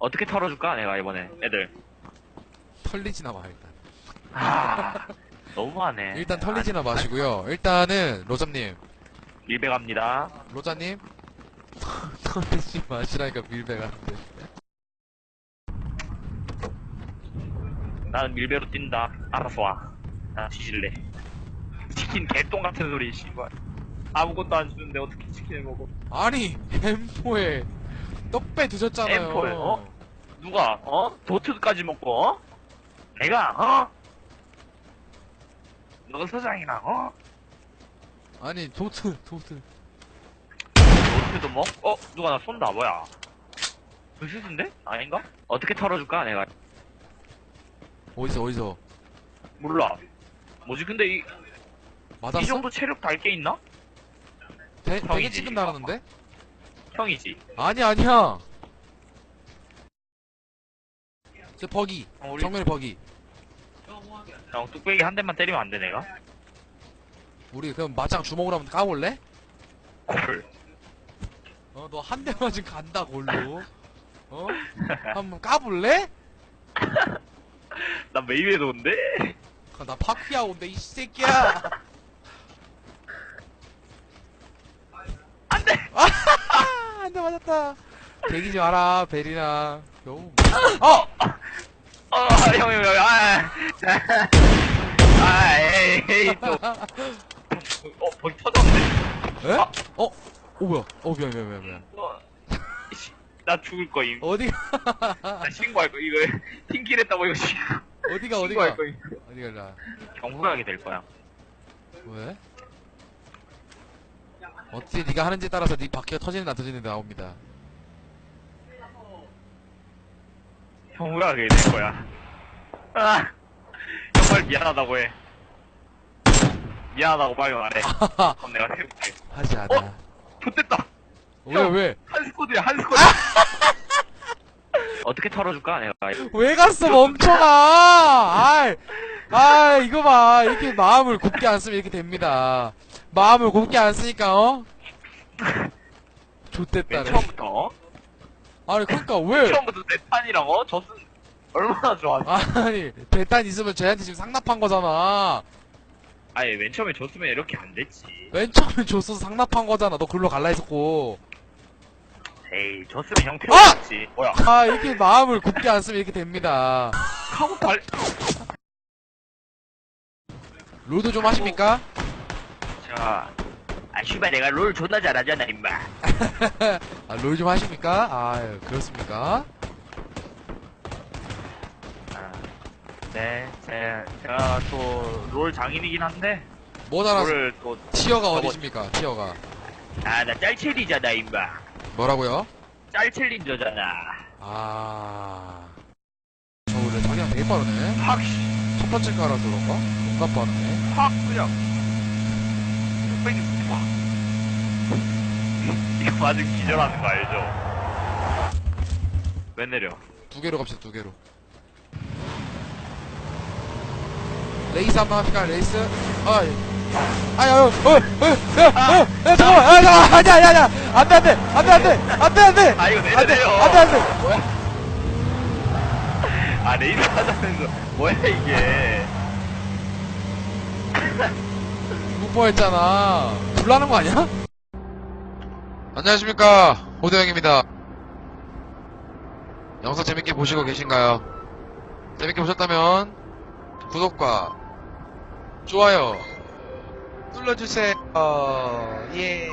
어떻게 털어줄까? 내가 이번에. 애들. 털리지나 마 일단. 아 너무하네. 일단 털리지나 마시고요. 일단은 로자님, 밀배 갑니다. 로자님? 털리지 마시라니까 밀배가는데. 나는 밀배로 뛴다. 알아서 와나 뒤질래. 치킨 개똥 같은 소리 씨발. 아무것도 안 주는데 어떻게 치킨을 먹어? 아니 엠포에 떡배 드셨잖아요. 엠포에, 어? 누가 어 도트까지 먹고 어? 내가 어? 너 서장이랑 어? 아니 도트 도트. 도트도 먹? 어? 누가 나 쏜다 뭐야 불시스인데? 아닌가? 어떻게 털어줄까 내가 어디서 어디서 몰라 뭐지 근데 이, 이 맞았어? 정도 체력 달 게 있나? 되, 되게. 지금 나가는데? 형이지 아니 아니야. 저 버기 어, 우리 정면에 버기. 형 뚝배기 한 대만 때리면 안 돼 내가? 우리 그럼 마장 주먹으로 한번 까볼래? 콜 어 너 한 대 맞은 간다 골로. 어? 한번 까볼래? 나 메이웨더인데? 아, 나 파크야 온데 이 새끼야. 안돼! 한 대 맞았다. 대기지 마라 베리나. 겨우. 어! 어, 형, 형, 형, 아, 아, 에이, 에이, 또. 어, 벌 터졌네. 에? 아. 어? 오 뭐야? 어 미안 미안 미안 미안. 어, 씨, 나 죽을 거임. 어디가 나 신고할 거, 이거, 팀킬했다고 이거 신- 어디가 신고할 어디가 거임. 어디가 일라. 경고하게 될 거야. 왜? 어떻게 네가 하는지에 따라서 네 바퀴가 터지는 안 터지는 데 나옵니다. 경고하게 될 거야. 아, 정말 미안하다고 해. 미안하다고 빨리 말해. 그럼 내가 해볼게. 하지 않아. 어? 좋됐다! 왜 왜? 한 스쿼드야, 한 스쿼드! 어떻게 털어줄까, 내가? 왜 갔어 멈춰가! 아이, 아 이거 봐 이렇게 마음을 곱게 안 쓰면 이렇게 됩니다. 마음을 곱게 안 쓰니까 어? 맨 좋댔다네. 처음부터, 어? 아니 그러니까 왜? 처음부터 어? 졌으 얼마나 좋아. 아니 대탄 있으면 쟤한테 지금 상납한 거잖아. 아니, 맨 처음에 졌으면 이렇게 안 됐지. 맨 처음에 줬어서 상납한 거잖아. 너 글로 갈라 했었고. 에이, 졌으면 형 아! 뭐야. 아 이렇게 마음을 곱게 안 쓰면 이렇게 됩니다. 하고 달, 롤도 좀 하십니까? 자. 아, 씨발, 내가 롤 존나 잘하잖아, 임마. 아, 롤 좀 하십니까? 아 그렇습니까? 아, 네, 제, 제가 또, 롤 장인이긴 한데, 뭐 잘하세요? 롤을 또, 티어가 저거- 어디십니까? 티어가 아, 나 짤챌리잖아, 임마. 뭐라고요? 짤 챌린저잖아. 아. 저 원래 자기랑 되게 빠르네. 확, 씨, 첫 번째 까라서 그런가? 뭔가 빠르네. 확, 그냥. 뺑, 확. 이거 맞으면 기절하는 거 알죠? 왜 내려? 두 개로 갑시다, 두 개로. 레이스 한번 합니까, 레이스? 아, 예. 아야, 어, 어, 어, 야, 어, 야, 잠깐만, 아, 잠깐만, 아니야, 아니야, 아니야. 안 돼, 안 돼, 안 돼, 안 돼, 안 돼, 안 돼. 아, 이거 안 돼, 내려. 안 돼, 안 돼. 아, 레이스 하자는 거. 뭐야, 이게. 못 보였잖아. 불나는 거 아니야? 안녕하십니까, 호대영입니다. 영상 재밌게 보시고 계신가요? 재밌게 보셨다면, 구독과 좋아요 눌러주세요. 예.